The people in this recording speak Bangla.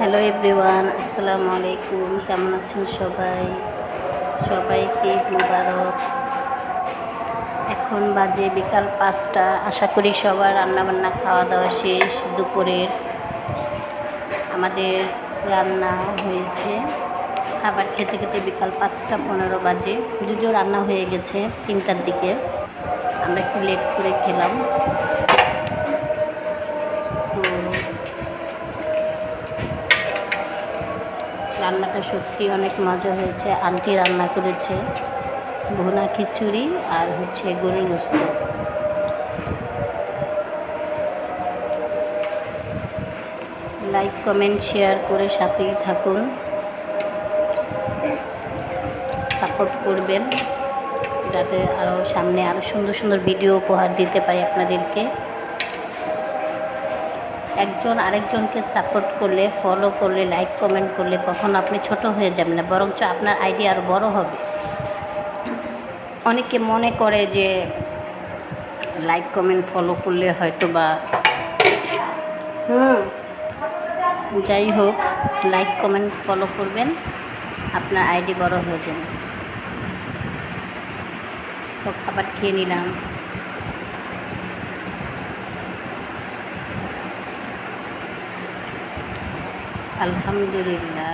হ্যালো এভরিওয়ান, আসসালামু আলাইকুম। কেমন আছেন সবাই? সবাইকে মুবারক। এখন বাজে বিকাল পাঁচটা। আশা করি সবার রান্নাবান্না খাওয়া দাওয়া শেষ দুপুরের। আমাদের রান্না হয়েছে। খাবার খেতে খেতে বিকাল পাঁচটা পনেরো বাজে। যদিও রান্না হয়ে গেছে তিনটার দিকে। আমরা একটু লেট করে খেলাম। রান্নাটা সত্যি অনেক মজা হয়েছে। আন্টি রান্না করেছে ভুনা খিচুড়ি আর হচ্ছে গরুর গোস্ত। লাইক কমেন্ট শেয়ার করে সাথেই থাকুন। সাপোর্ট করবেন যাতে আরও সামনে আরও সুন্দর সুন্দর ভিডিও উপহার দিতে পারি আপনাদেরকে। একজন আরেকজনকে সাপোর্ট করলে ফলো করলে লাইক কমেন্ট করলে কখনো আপনি ছোট হয়ে যাবেন না, বরঞ্চ আপনার আইডিয়া আরও বড় হবে। অনেকে মনে করে যে লাইক কমেন্ট ফলো করলে হয়তো বা হুম, যাই হোক লাইক কমেন্ট ফলো করবেন, আপনার আইডি বড় হয়ে যাবে। তো খাবার খেয়ে নিলাম। அல்ஹம்துலில்லா